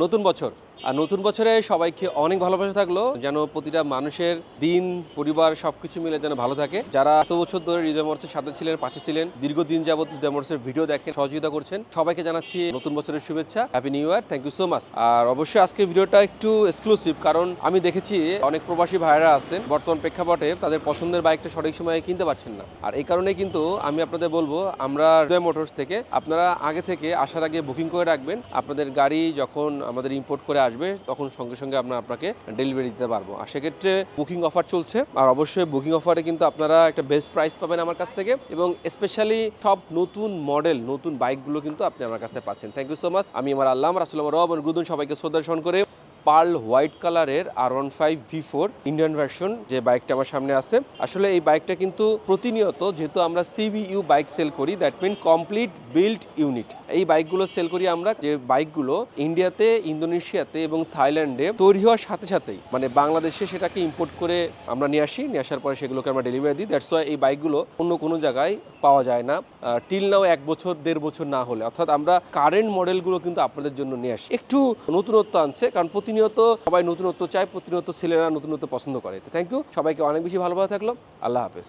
নতুন বছর। আর নতুন বছরে সবাইকে অনেক ভালোবাসা থাকল, যেন প্রতিটা মানুষের দিন, পরিবার সবকিছু মিলে যেন ভালো থাকে। যারা এত বছর ধরে হৃদয় মর্সের সাথে ছিলেন, পাশে ছিলেন, দীর্ঘদিন যাবত হৃদয় মর্সের ভিডিও দেখেন, সহযোগিতা করছেন, সবাইকে জানাচ্ছি নতুন বছরের শুভেচ্ছা। Happy new year thank you so much আর অবশ্যই আজকে ভিডিওটা একটু এক্সক্লুসিভ কারণ আমি দেখেছি অনেক প্রবাসী ভাইরা আছেন, বর্তমান প্রেক্ষাপটে তাদের পছন্দের বাইকটা সঠিক সময়ে কিনতে পারছেন না। আর এই কারণে কিন্তু আমি আপনাদের বলব, আমরা মোটরস থেকে, আপনারা আগে থেকে আসার আগে বুকিং করে রাখবেন। আপনাদের গাড়ি যখন আমাদের ইম্পোর্ট করে আসবে, তখন সঙ্গে সঙ্গে আমরা আপনাকে ডেলিভারি দিতে পারব। আর সেক্ষেত্রে বুকিং অফার চলছে। আর অবশ্যই বুকিং অফারে কিন্তু আপনারা একটা বেস্ট প্রাইস পাবেন আমার কাছ থেকে। এবং স্পেশালি সব নতুন মডেল নতুন বাইকগুলো কিন্তু আপনি আমার কাছ থেকে পাচ্ছেন। থ্যাংক ইউ সো মাচ আমি আমার আল্লাহ রাসুল রব গুদুন সবাইকে শ্রদ্ধা করে পার্ল হোয়াইট কালারের আর one five V four Indian version যে বাইকটা আমার সামনে আছে। আসলে এই বাইকটা কিন্তু প্রতিনিয়ত যেহেতু আমরা সিবিইউ বাইক সেল করি that mean complete build unit এই বাইকগুলো সেল করি আমরা যে বাইকগুলো ইন্ডিয়াতে ইন্দোনেশিয়াতে এবং থাইল্যান্ডে তৈরি হওয়ার সাথে সাথেই। মানে বাংলাদেশে সেটাকে ইম্পোর্ট করে আমরা নিয়ে আসি, নিয়ে আসার পরে সেগুলোকে আমরা ডেলিভারি দিই। দ্যাটস ওয়াই এই বাইকগুলো অন্য কোনো জায়গায় পাওয়া যায় না। টিল নাও এক বছর, দেড় বছর না হলে। অর্থাৎ আমরা কারেন্ট মডেলগুলো কিন্তু আপনাদের জন্য নিয়ে আসি। একটু নতুনত্ব আনছে, কারণ প্রতিনিয়ত, সবাই নতুনত্ব চায়, প্রতিনিয়ত ছেলেরা নতুনত্ব পছন্দ করে। থ্যাংক ইউ সবাইকে অনেক বেশি ভালোভাবে থাকল। আল্লাহ হাফেজ।